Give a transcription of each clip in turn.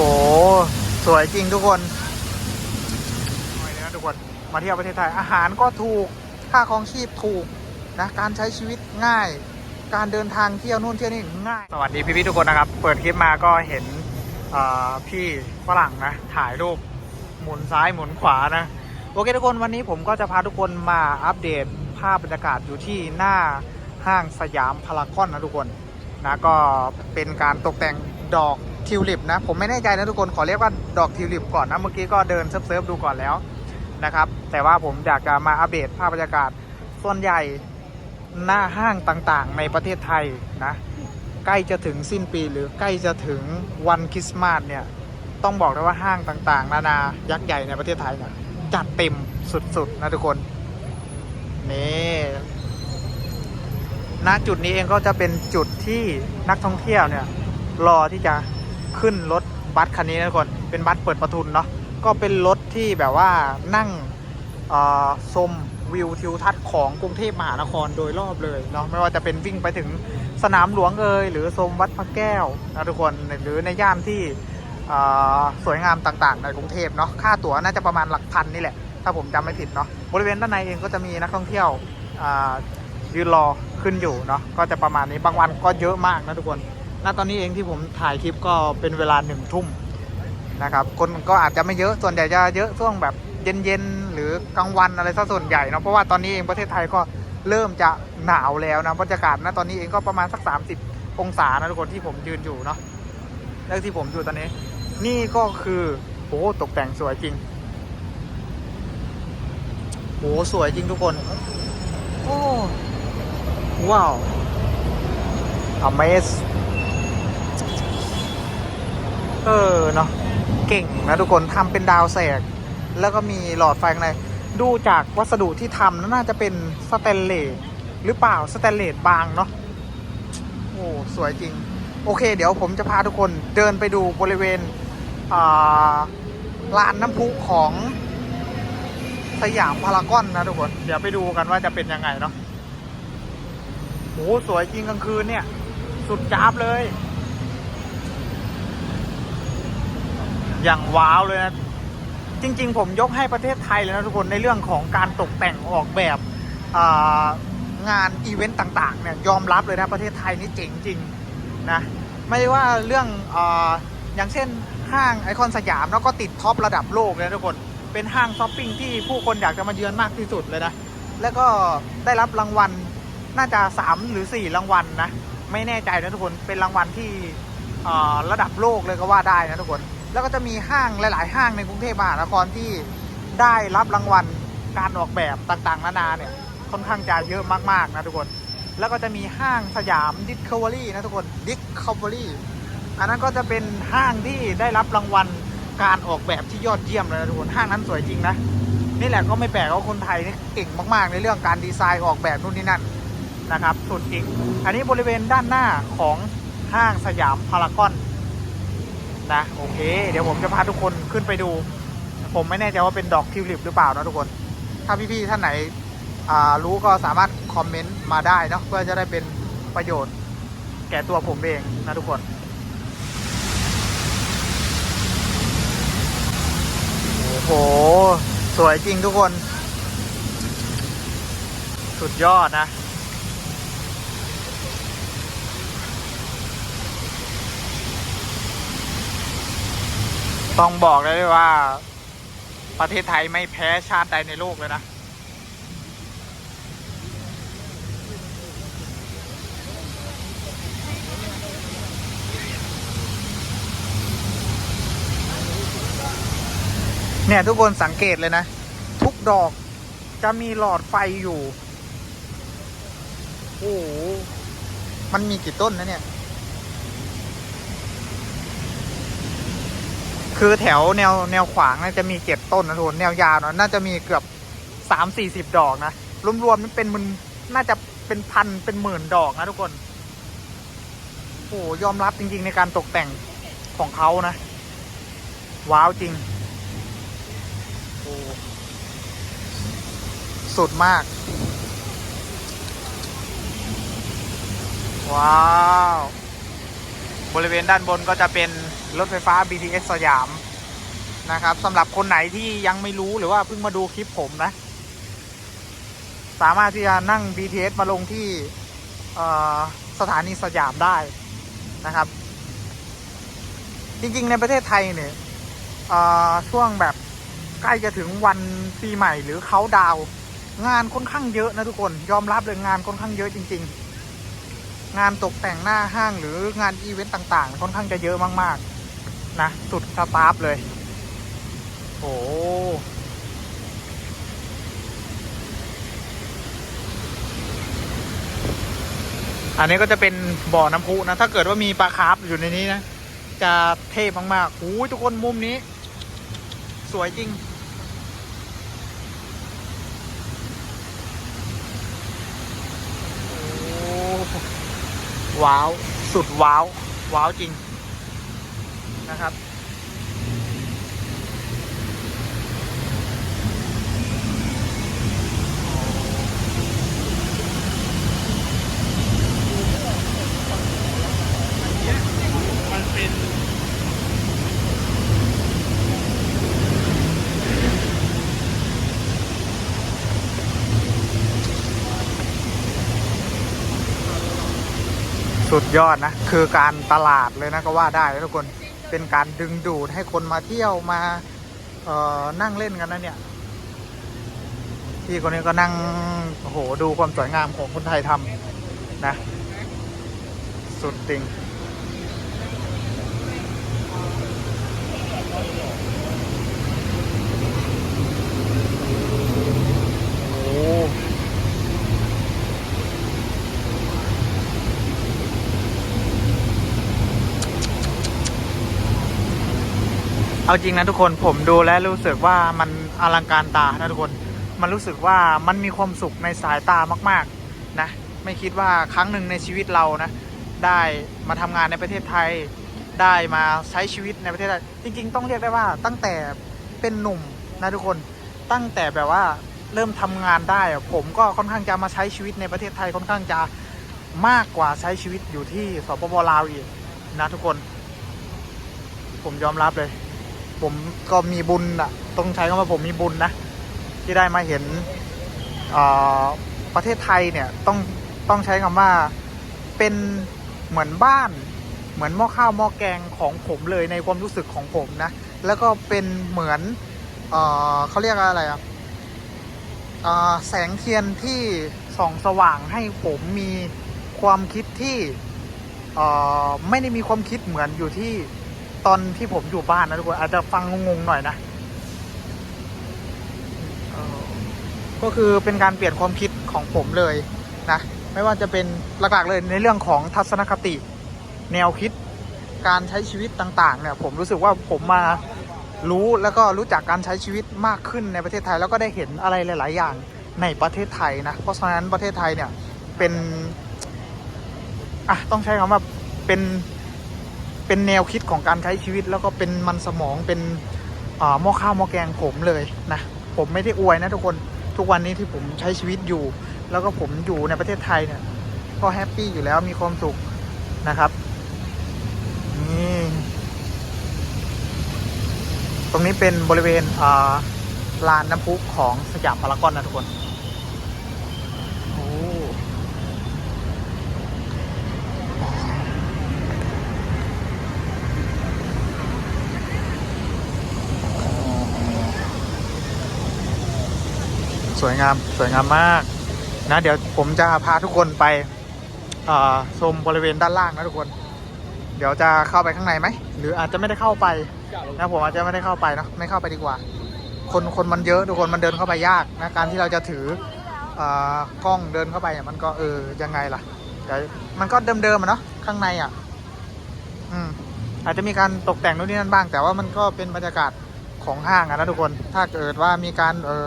ห สวยจริงทุกคนหน่อยนะทุกคน มาเที่ยวประเทศไทย อาหารก็ถูก ค่าครองชีพถูกนะ การใช้ชีวิตง่าย การเดินทางเที่ยวนู่นเที่ยวนี่ง่าย สวัสดีพี่ๆทุกคนนะครับ เปิดคลิปมาก็เห็นพี่ฝรั่งนะ ถ่ายรูปหมุนซ้ายหมุนขวานะ โอเคทุกคนวันนี้ผมก็จะพาทุกคนมาอัปเดตภาพบรรยากาศอยู่ที่หน้าห้างสยามพารากอนนะทุกคนนะก็เป็นการตกแต่งดอก ทิวลิปนะ ผมไม่แน่ใจนะทุกคนขอเรียกว่าดอกทิวลิปก่อนนะ เมื่อกี้ก็เดินเซิร์ฟดูก่อนแล้วนะครับ แต่ว่าผมอยากจะมาอัปเดตภาพบรรยากาศ ส่วนใหญ่หน้าห้างต่างๆ ในประเทศไทยนะ ใกล้จะถึงสิ้นปีหรือใกล้จะถึงวันคริสต์มาสเนี่ย ต้องบอกเลยว่าห้างต่างๆ นานายักษ์ใหญ่ในประเทศไทยเนี่ยจัดเต็มสุดๆ นะทุกคน นี่ณจุดนี้เองก็จะเป็นจุดที่นักท่องเที่ยวเนี่ย รอที่จะ ขึ้นรถบัสคันนี้นะทุกคน เป็นบัสเปิดประทุนเนาะ ก็เป็นรถที่แบบว่านั่งชมวิวทิวทัศน์ของกรุงเทพมหานครโดยรอบเลยเนาะ ไม่ว่าจะเป็นวิ่งไปถึงสนามหลวงเอยหรือชมวัดพระแก้วนะทุกคน หรือในย่านที่สวยงามต่างๆ ในกรุงเทพเนาะ ค่าตั๋วน่าจะประมาณหลักพันนี่แหละ ถ้าผมจำไม่ผิดเนาะ บริเวณด้านในเองก็จะมีนักท่องเที่ยวยืนรอขึ้นอยู่เนาะ ก็จะประมาณนี้ บางวันก็เยอะมากนะทุกคน ณตอนนี้เองที่ผมถ่ายคลิปก็เป็นเวลาหนึ่งทุ่มนะครับ คนก็อาจจะไม่เยอะ ส่วนใหญ่จะเยอะช่วงแบบเย็นๆ หรือกลางวันอะไรซะส่วนใหญ่เนาะ เพราะว่าตอนนี้เองประเทศไทยก็เริ่มจะหนาวแล้วนะ บรรยากาศณตอนนี้เองก็ประมาณสัก 30 องศานะทุกคนที่ผมยืนอยู่เนาะแล้วที่ผมอยู่ตอนนี้ นี่ก็คือโอ้ตกแต่งสวยจริงโอ้สวยจริงทุกคน โอ้ว้าว Amaze เออเนาะเก่งนะทุกคนทำเป็นดาวแสก แล้วก็มีหลอดไฟข้างในดูจากวัสดุที่ทำน่าจะเป็นสแตนเลสหรือเปล่าสแตนเลสบางเนาะโอ้สวยจริง โอเค เดี๋ยวผมจะพาทุกคนเดินไปดูบริเวณลานน้ำพุของสยามพารากอนนะทุกคน เดี๋ยวไปดูกันว่าจะเป็นยังไงเนาะโหสวยจริงกลางคืนเนี่ย สุดจ้าบเลย อย่างว้าวเลยนะ จริง ๆ ผมยกให้ประเทศไทยเลยนะทุกคนในเรื่องของการตกแต่งออกแบบงานอีเวนต์ต่างๆเนี่ยยอมรับเลยนะประเทศไทยนี่เจ๋งจริงนะไม่ว่าเรื่องออย่างเช่นห้างไอคอนสยามแล้วก็ติดท็อประดับโลกเลยนะทุกคนเป็นห้างช้อปปิ้งที่ผู้คนอยากจะมาเยือนมากที่สุดเลยนะแล้วก็ได้รับรางวัลน่าจะ 3 หรือ 4 รางวัลนะไม่แน่ใจนะทุกคนเป็นรางวัลที่ระดับโลกเลยก็ว่าได้นะทุกคน แล้วก็จะมีห้างหลาย ๆ ห้างในกรุงเทพมหานครที่ได้รับรางวัลการออกแบบต่าง ๆ นานาเนี่ยค่อนข้างจะเยอะมาก ๆ นะทุกคน แล้วก็จะมีห้างสยามดิสคัฟเวอรี่นะทุกคนดิสคัฟเวอรี่อันนั้นก็จะเป็นห้างที่ได้รับรางวัลการออกแบบที่ยอดเยี่ยมเลยนะทุกคนห้างนั้นสวยจริงนะนี่แหละก็ไม่แปลกว่าคนไทยนี่เก่งมาก ๆ ในเรื่องการดีไซน์ออกแบบนู่นนี่นั่นนะครับสุดจริง อันนี้บริเวณด้านหน้าของห้างสยามพารากอน นะโอเค เดี๋ยวผมจะพาทุกคนขึ้นไปดู ผมไม่แน่ใจว่าเป็นดอกทิวลิปหรือเปล่านะทุกคน ถ้าพี่ๆท่านไหนรู้ก็สามารถคอมเมนต์มาได้เนาะเพื่อจะได้เป็นประโยชน์แก่ตัวผมเองนะทุกคนโอ้โห สวยจริงทุกคน สุดยอดนะ ต้องบอกเลยว่าประเทศไทยไม่แพ้ชาติใดในโลกเลยนะ เนี่ยทุกคนสังเกตเลยนะ ทุกดอกจะมีหลอดไฟอยู่ โอ้โห มันมีกี่ต้นนะเนี่ย คือแถวแนวแนวขวางน่าจะมีเจ็ดต้นนะทุกคนแนวยาวเนอะน่าจะมีเกือบสามสี่สิบดอกนะรวมๆนี่เป็นมันน่าจะเป็นพันเป็นหมื่นดอกนะทุกคนโอ้ยอมรับจริง ๆ ในการตกแต่งของเขานะ ว้าวจริงโอ้สุดมาก ว้าว บริเวณด้านบนก็จะเป็น รถไฟฟ้า BTS สยามนะครับสำหรับคนไหนที่ยังไม่รู้หรือว่าเพิ่งมาดูคลิปผมนะ สามารถที่จะนั่ง BTS มาลงที่สถานีสยามได้นะครับ จริงๆในประเทศไทยเนี่ยช่วงแบบใกล้จะถึงวันปีใหม่หรือเขาดาว งานค่อนข้างเยอะนะทุกคนยอมรับเลยงานค่อนข้างเยอะจริง ๆ งานตกแต่งหน้าห้างหรืองานอีเวนต์ต่างๆ ค่อนข้างจะเยอะมากๆ นะสุดสตาฟเลย โอ้อันนี้ก็จะเป็นบ่อน้ำพุนะ ถ้าเกิดว่ามีปลาคาร์ฟอยู่ในนี้นะ จะเท่มากๆโอ้ยทุกคนมุมนี้ สวยจริงโอ้ว้าว สุดว้าว ว้าวจริง นะครับมันเป็นสุดยอดนะ คือการตลาดเลยนะก็ว่าได้นะทุกคน เป็นการดึงดูดให้คนมาเที่ยวมาเอ่อนั่งเล่นกันนะเนี่ยพี่คนนี้ก็นั่งโอ้โหดูความสวยงามของคนไทยทำนะ สุดจริงโอ้ เอาจริงนะทุกคนผมดูแล้วรู้สึกว่ามันอลังการตานะทุกคน มันรู้สึกว่ามันมีความสุขในสายตามากๆนะไม่คิดว่าครั้งหนึ่งในชีวิตเรานะ ได้มาทำงานในประเทศไทย ได้มาใช้ชีวิตในประเทศไทย จริง ๆ ต้องเรียกได้ว่าตั้งแต่เป็นหนุ่มนะทุกคนตั้งแต่แบบว่าเริ่มทำงานได้ ผมก็ค่อนข้างจะมาใช้ชีวิตในประเทศไทยค่อนข้างจะมากกว่าใช้ชีวิตอยู่ที่สปปลาวอีกนะทุกคน ผมยอมรับเลย ผมก็มีบุญอะต้องใช้คำว่าผมมีบุญนะ ที่ได้มาเห็นอ่อประเทศไทยเนี่ยต้องต้องใช้คำว่าเป็นเหมือนบ้าน เหมือนหม้อข้าวหม้อแกงของผมเลยในความรู้สึกของผมนะ แล้วก็เป็นเหมือนเอ่อเขาเรียกอะไรอะเอ่อแสงเทียนที่ส่องสว่างให้ผมมีความคิดที่อ่อไม่ได้มีความคิดเหมือนอยู่ที่ ตอนที่ผมอยู่บ้านนะทุกคนอาจจะฟังงงๆหน่อยนะก็คือเป็นการเปลี่ยนความคิดของผมเลยนะ ไม่ว่าจะเป็นหลักๆเลยในเรื่องของทัศนคติ แนวคิด การใช้ชีวิตต่าง ๆ เนี่ย ผมรู้สึกว่าผมมารู้แล้วก็รู้จักการใช้ชีวิตมากขึ้นในประเทศไทยแล้วก็ได้เห็นอะไรหลาย ๆ อย่างในประเทศไทยนะ เพราะฉะนั้นประเทศไทยเนี่ยเป็นอะต้องใช้คำว่าเป็น เป็นแนวคิดของการใช้ชีวิต แล้วก็เป็นมันสมองเป็นหม้อข้าวหม้อแกงผมเลยนะผมไม่ได้อวยนะทุกคนทุกวันนี้ที่ผมใช้ชีวิตอยู่ แล้วก็ผมอยู่ในประเทศไทยเนี่ยก็แฮปปี้อยู่แล้วมีความสุขนะครับนี่ตรงนี้เป็นบริเวณลานน้ำพุของสยามพารากอนนะทุกคน สวยงามสวยงามมาก นะ เดี๋ยวผมจะพาทุกคนไปชมบริเวณด้านล่างนะทุกคน เดี๋ยวจะเข้าไปข้างในไหมหรืออาจจะไม่ได้เข้าไปนะผมอาจจะไม่ได้เข้าไปเนอะไม่เข้าไปดีกว่า คนคนมันเยอะทุกคนมันเดินเข้าไปยากนะการที่เราจะถืออกล้องเดินเข้าไปเนี่ยมันก็เออยังไงล่ะเดี๋ยวมันก็เดิมๆอะเนาะข้างในอะ อืมอาจจะมีการตกแต่งนู่นนี่นั่นบ้าง แต่ว่ามันก็เป็นบรรยากาศของห้างอะนะทุกคน ถ้าเกิดว่ามีการเออ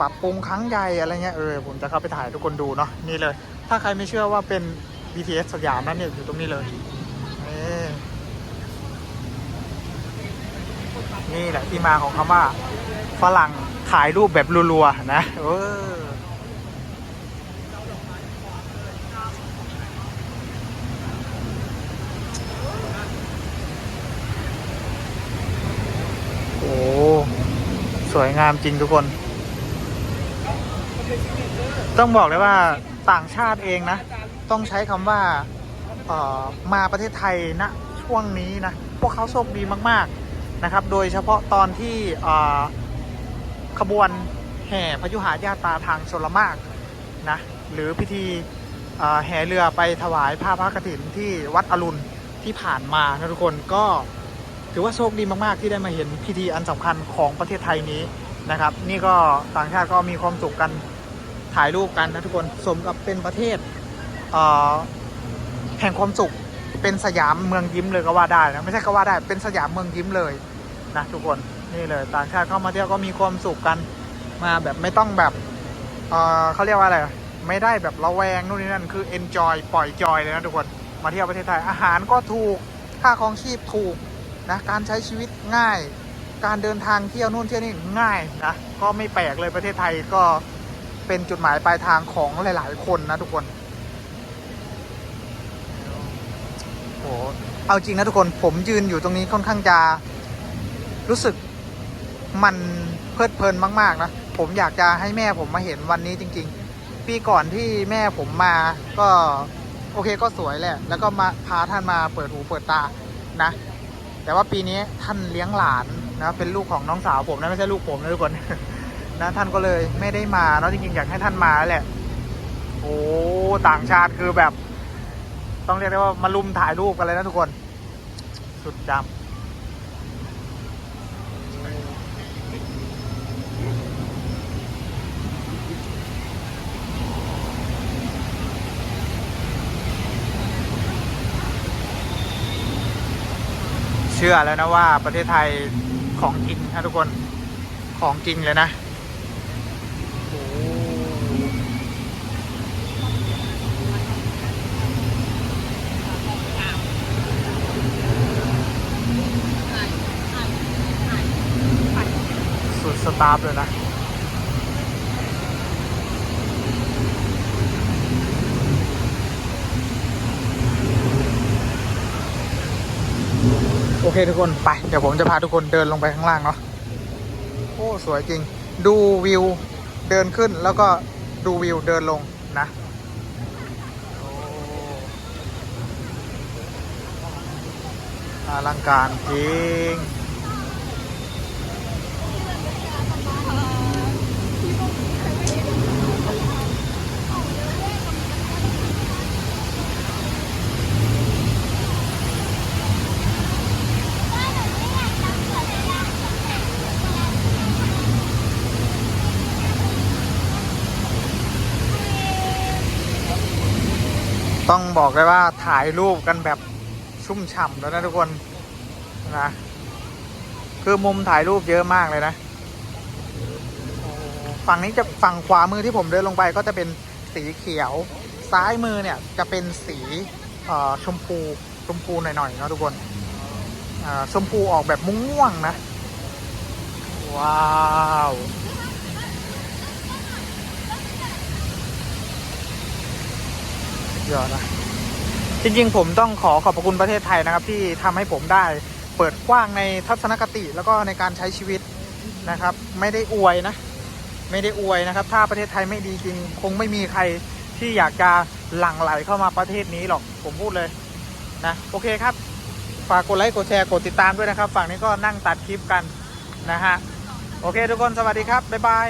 ปรับปรุงครั้งใหญ่อะไรเงี้ยเออผมจะเข้าไปถ่ายทุกคนดูเนาะนี่เลย ถ้าใครไม่เชื่อว่าเป็น BTS สยามนั่นเนี่ยอยู่ตรงนี้เลยนี่แหละที่มาของคำว่าฝรั่งถ่ายรูปแบบรัวๆนะเออโอ้สวยงามจริงทุกคน ต้องบอกเลยว่าต่างชาติเองนะ ต้องใช้คำว่าออมาประเทศไทยณช่วงนี้นะ พวกเขาโชคดีมากๆนะครับ โดยเฉพาะตอนที่ขบวนแห่พยุหายาตาทางชลมากนะหรือพิธีแห่เรือไปถวายผ้าพระกฐินที่วัดอรุณที่ผ่านมานะทุกคนก็ถือว่าโชคดีมากๆ ที่ได้มาเห็นพิธีอันสำคัญของประเทศไทยนี้นะครับ นี่ก็ต่างชาติก็มีความสุขกัน ถ่ายรูปกันนะทุกคนสมกับเป็นประเทศเแห่งความสุขเป็นสยามเมืองยิ้มเลยก็ว่าได้นะไม่ใช่ก็ว่าได้เป็นสยามเมืองยิ้มเลยนะทุกคนนี่เลยต่างชาติเข้ามาเที่ยวก็มีความสุขกันมาแบบไม่ต้องแบบเเขาเรียกว่าอะไรไม่ได้แบบระแวงนู่นนี่นั่นคือ enjoy ปล่อยจอยเลยนะทุกคนมาเที่ยวประเทศไทยอาหารก็ถูกค่าครองชีพถูกนะการใช้ชีวิตง่าย การเดินทางเที่ยวนู่นเที่ยวนี่ง่ายนะก็ไม่แปลกเลยประเทศไทยก็ เป็นจุดหมายปลายทางของหลาย ๆ คนนะทุกคนโอ้เอาจริงนะทุกคนผมยืนอยู่ตรงนี้ค่อนข้างจะรู้สึกมันเพลิดเพลินมาก ๆ นะ ผมอยากจะให้แม่ผมมาเห็นวันนี้จริง ๆ ปีก่อนที่แม่ผมมาก็โอเคก็สวยแหละ แล้วก็มาพาท่านมาเปิดหูเปิดตานะ แต่ว่าปีนี้ท่านเลี้ยงหลานนะเป็นลูกของน้องสาวผมนะไม่ใช่ลูกผมนะทุกคน นะท่านก็เลยไม่ได้มาเนาะจริงๆอยากให้ท่านมาแหละ โอ้ต่างชาติคือแบบ ต้องเรียกได้ว่ามาลุมถ่ายรูปกันเลยนะทุกคน สุดจำเชื่อแล้วนะว่าประเทศไทยของจริงนะทุกคนของจริงเลยนะ โอ้สุดส ตาร์ฟเลยนะโอเคทุกคนไปเดี๋ยวผมจะพาทุกคนเดินลงไปข้างล่างเนาะโอ้สวยจริง ดูวิวเดินขึ้นแล้วก็ดูวิวเดินลงนะอลังการจริง ต้องบอกเลยว่าถ่ายรูปกันแบบชุ่มฉ่ำแล้วนะทุกคนนะคือมุมถ่ายรูปเยอะมากเลยนะ ฝั่งนี้จะฝั่งขวามือที่ผมเดินลงไปก็จะเป็นสีเขียว ซ้ายมือเนี่ยจะเป็นสีชมพูชมพูหน่อยๆนะทุกคนชมพูออกแบบม่วงๆนะ ว้าว ยอดนะจริงๆ ผมต้องขอขอบพระคุณประเทศไทยนะครับ ที่ทำให้ผมได้เปิดกว้างในทัศนคติแล้วก็ในการใช้ชีวิตนะครับ ไม่ได้อวยนะ ไม่ได้อวยนะครับ ถ้าประเทศไทยไม่ดีจริง คงไม่มีใครที่อยากจะหลั่งไหลเข้ามาประเทศนี้หรอกผมพูดเลยนะโอเคครับ ฝากกดไลค์กดแชร์กดติดตามด้วยนะครับ ฝั่งนี้ก็นั่งตัดคลิปกันนะฮะโอเคทุกคนสวัสดีครับบ๊ายบาย